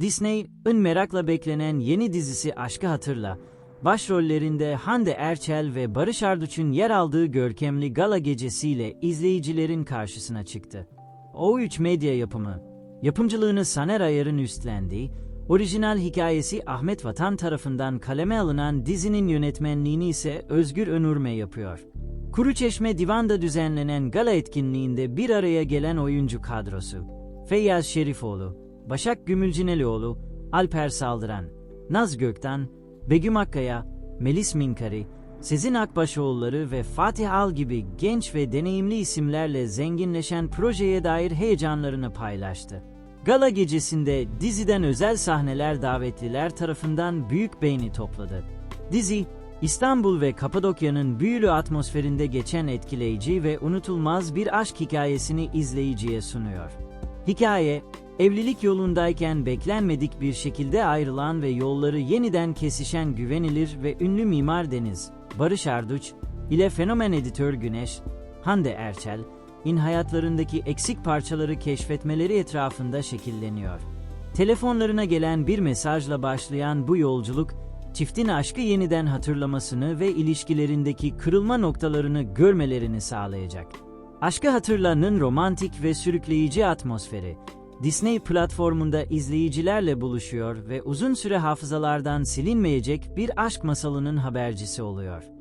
Disney'ın merakla beklenen yeni dizisi Aşkı Hatırla, başrollerinde Hande Erçel ve Barış Arduç'un yer aldığı görkemli gala gecesiyle izleyicilerin karşısına çıktı. O3 Medya yapımı, yapımcılığını Saner Ayar'ın üstlendiği, orijinal hikayesi Ahmet Vatan tarafından kaleme alınan dizinin yönetmenliğini ise Özgür Önürme yapıyor. Kuruçeşme Divan'da düzenlenen gala etkinliğinde bir araya gelen oyuncu kadrosu. Feyyaz Şerifoğlu, Başak Gümülcinelioğlu, Alper Saldıran, Naz Gökten, Begüm Akkaya, Melis Minkari, Sezin Akbaşoğulları ve Fatih Al gibi genç ve deneyimli isimlerle zenginleşen projeye dair heyecanlarını paylaştı. Gala gecesinde diziden özel sahneler davetliler tarafından büyük beğeni topladı. Dizi, İstanbul ve Kapadokya'nın büyülü atmosferinde geçen etkileyici ve unutulmaz bir aşk hikayesini izleyiciye sunuyor. Hikaye, evlilik yolundayken beklenmedik bir şekilde ayrılan ve yolları yeniden kesişen güvenilir ve ünlü mimar Deniz, Barış Arduç ile fenomen editör Güneş, Hande Erçel, in hayatlarındaki eksik parçaları keşfetmeleri etrafında şekilleniyor. Telefonlarına gelen bir mesajla başlayan bu yolculuk, çiftin aşkı yeniden hatırlamasını ve ilişkilerindeki kırılma noktalarını görmelerini sağlayacak. Aşkı Hatırla'nın romantik ve sürükleyici atmosferi, Disney platformunda izleyicilerle buluşuyor ve uzun süre hafızalardan silinmeyecek bir aşk masalının habercisi oluyor.